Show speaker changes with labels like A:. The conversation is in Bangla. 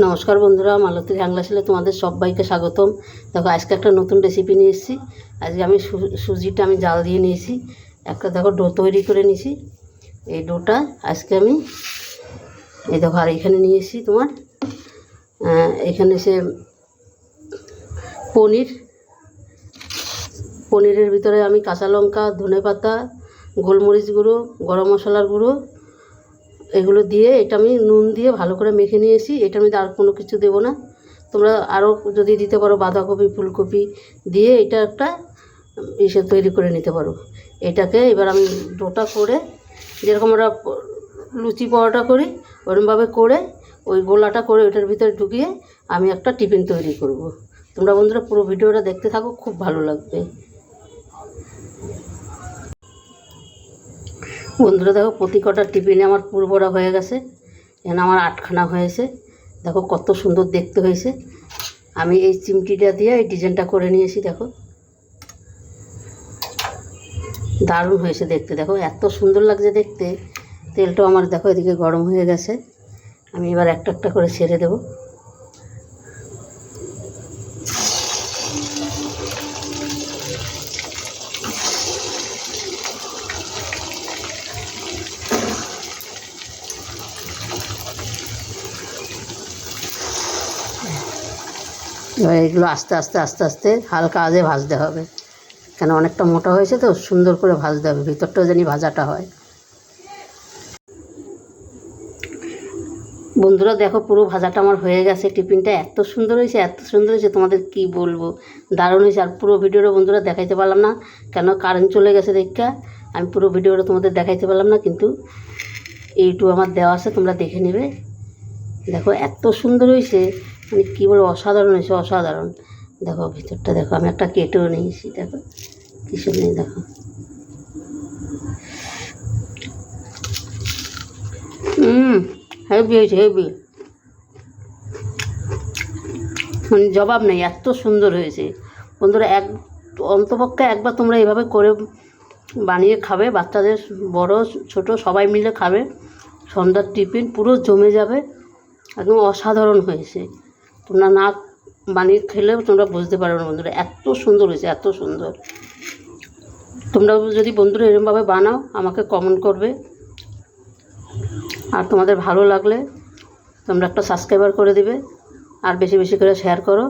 A: নমস্কার বন্ধুরা মালতীর হ্যাংলাশিলে তোমাদের সবাইকে স্বাগতম। দেখো, আজকে একটা নতুন রেসিপি নিয়ে এসেছি। আজকে আমি সুজিটা আমি জাল দিয়ে নিয়েছি। একটা দেখো ডো তৈরি করে নিয়েছি। এই ডোটা আজকে আমি, এই দেখো, আর এখানে নিয়ে এসেছি তোমার এখানে সে পনির। পনিরের ভিতরে আমি কাঁচা লঙ্কা ধনে পাতা গোলমরিচ গুঁড়ো, গরম মশলার গুঁড়ো এগুলো দিয়ে এটা আমি নুন দিয়ে ভালো করে মেখে নিয়েছি। এটার মধ্যে আর কোনো কিছু দেবো না। তোমরা আরও যদি দিতে পারো বাঁধাকপি, ফুলকপি দিয়ে এটা একটা ইসে তৈরি করে নিতে পারো। এটাকে এবার আমি ডোটা করে যেরকম আমরা লুচি পরোটা করি ওরকমভাবে করে ওই গোলাটা করে ওইটার ভিতরে ঢুকিয়ে আমি একটা টিফিন তৈরি করব। তোমরা বন্ধুরা পুরো ভিডিওটা দেখতে থাকো, খুব ভালো লাগবে। বন্ধুরা, দেখো প্রতি কটা টিফিনে আমার পুরোবড়া হয়ে গেছে। এখানে আমার আটখানা হয়েছে। দেখো কত সুন্দর দেখতে হয়েছে। আমি এই চিমটিটা দিয়ে এই ডিজাইনটা করে নিয়েছি, দেখো। দারুণ হয়েছে দেখতে, দেখো। এত সুন্দর লাগছে দেখতে। তেলটাও আমার, দেখো, এদিকে গরম হয়ে গেছে। আমি এবার একটা একটা করে ছেড়ে দেবো। এগুলো আস্তে আস্তে আস্তে আস্তে হালকা আজে ভাজতে হবে। কেন অনেকটা মোটা হয়েছে তো, সুন্দর করে ভাজতে হবে, ভিতরটাও জানি ভাজাটা হয়। বন্ধুরা, দেখো পুরো ভাজাটা আমার হয়ে গেছে, টিফিনটা এত সুন্দর হয়েছে, এত সুন্দর হয়েছে, তোমাদের কি বলব? দারুণ হয়েছে, আর পুরো ভিডিওটা বন্ধুরা দেখাইতে পারলাম না, কেন কারেন্ট চলে গেছে দেখা, আমি পুরো ভিডিওটা তোমাদের দেখাইতে পারলাম না, কিন্তু এইটু আমার দেওয়া আছে, তোমরা দেখে নেবে। দেখো, এত সুন্দর হয়েছে মানে কী বলব? অসাধারণ হয়েছে, অসাধারণ। দেখো, ভিতরটা দেখো, আমি একটা কেটেও নিয়েছি, দেখো। কী নেই দেখো। হুম হেভি হয়েছে, হেভি। মানে জবাব নেই, এত সুন্দর হয়েছে। বন্ধুরা, এক, অন্তপক্ষে একবার তোমরা এভাবে করে বানিয়ে খাবে, বাচ্চাদের বড়, ছোট সবাই মিলে খাবে। সন্ধ্যার টিফিন পুরো জমে যাবে। একদম অসাধারণ হয়েছে। তোমরা না বানিয়ে খেলেও তোমরা বুঝতে পারবে না বন্ধুরা, এত সুন্দর হয়েছে, এত সুন্দর। তোমরা যদি বন্ধুরা এরমভাবে বানাও, আমাকে কমেন্ট করবে। আর তোমাদের ভালো লাগলে তোমরা একটা সাবস্ক্রাইবার করে দিবে, আর বেশি বেশি করে শেয়ার করো।